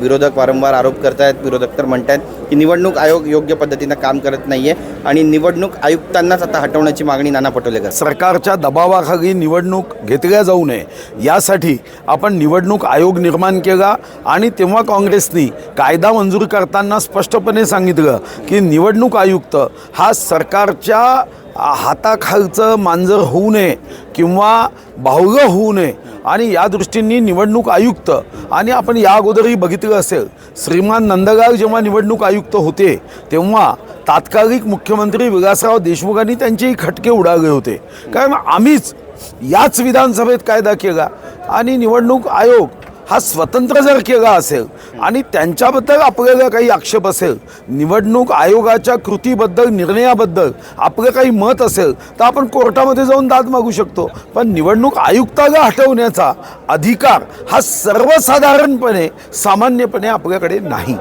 विरोधक वारंवार आरोप करतायत विरोधक तर म्हणतायत. की निवडणूक आयोग योग्य पद्धतीनं काम करत नाही आहे आणि निवडणूक आयुक्तांनाच आता हटवण्याची मागणी नाना पटोले करतात सरकारच्या दबावाखाली निवडणूक घेतल्या जाऊ नये. यासाठी आपण निवडणूक आयोग निर्माण केला आणि तेव्हा काँग्रेसनी कायदा मंजूर करताना स्पष्टपणे सांगितलं की निवडणूक आयुक्त हा सरकारच्या हाताखालचं मांजर होऊ नये किंवा बाहुलं होऊ नये. आणि या दृष्टीने निवडणूक आयुक्त आणि आपण या अगोदरही बघितलं असेल श्रीमान नंदगाव जेव्हा निवडणूक आयुक्त होते तेव्हा तात्कालिक मुख्यमंत्री विलासराव देशमुखांनी त्यांचेही खटके उडाले होते. कारण आम्हीच याच विधानसभेत कायदा केला आणि निवडणूक आयोग हा स्वतंत्र जर केला असेल आणि त्यांच्याबद्दल आपल्याला काही आक्षेप असेल निवडणूक आयोगाच्या कृतीबद्दल निर्णयाबद्दल आपलं काही मत असेल तर आपण कोर्टामध्ये जाऊन दाद मागू शकतो. पण निवडणूक आयुक्ताला हटवण्याचा अधिकार हा सर्वसाधारणपणे सामान्यपणे आपल्याकडे नाही.